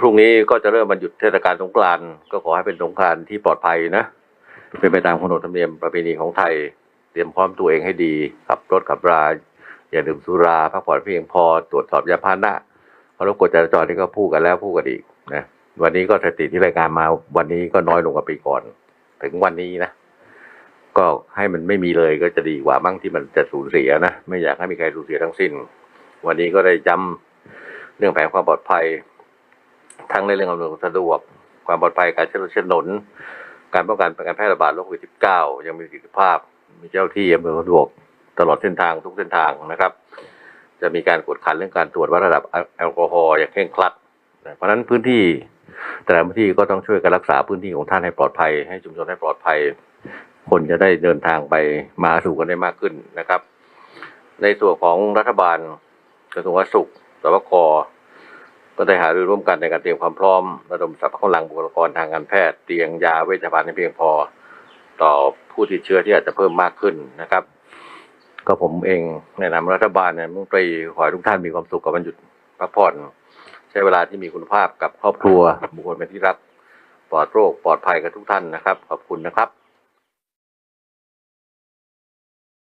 พรุ่งนี้ก็จะเริ่มบรรหยุดเทศกาลสงกรานต์ก็ขอให้เป็นสงกรานต์ที่ปลอดภัยนะเป็นไปตามขนบธรรมเนียมประเพณีของไทย เตรียมพร้อมตัวเองให้ดีขับรถขับราอย่าดื่มสุราพักผ่อนเพียงพอตรวจสอบยาพาหนะเพราะรถกฎจราจรนี่ก็พูดกันแล้วพูดกันอีกนะวันนี้ก็สถิติที่รายงานมาวันนี้ก็น้อยลงกว่าปีก่อน ถึงวันนี้นะก็ให้มันไม่มีเลยก็จะดีกว่าบ้างที่มันจะสูญเสียนะไม่อยากให้มีใครสูญเสียทั้งสิ้น วันนี้ก็ได้ย้ำเรื่องแผนความปลอดภัย ทั้งในเรื่องอำนวยความสะดวก ความปลอดภัยการใช้รถใช้ถนน การป้องกันการแพร่ระบาดโรคโควิด -19 ยังมีประสิทธิภาพ มีเจ้าที่อำนวยความสะดวกตลอดเส้นทางทุกเส้นทางนะครับ จะมีการกวดขันเรื่องการตรวจวัดระดับแอลกอฮอล์อย่างเคร่งครัด เพราะฉะนั้นพื้นที่แต่ละพื้นที่ก็ต้องช่วยกันรักษาพื้นที่ของท่านให้ปลอดภัย ให้ชุมชนให้ปลอดภัย คนจะได้เดินทางไปมาสู่กันได้มากขึ้นนะครับ ในส่วนของรัฐบาลกระทรวงสาธารณสุขสวค ก็ได้หารือร่วมกันในการเตรียมความพร้อมระดมทรัพย์กำลังบุคลากรทางการแพทย์เตียงยาเวชภัณฑ์ให้เพียงพอ ต่อผู้ติดเชื้อที่อาจจะเพิ่มมากขึ้นนะครับ ก็ผมเองในนามรัฐบาลเนี่ยมุ่งตรีขอให้ทุกท่านมีความสุขกับวันหยุดพักผ่อน ใช้เวลาที่มีคุณภาพกับครอบครัวบุคคลเป็นที่รักปลอดโรคปลอดภัยกับทุกท่านนะครับ ขอบคุณนะครับ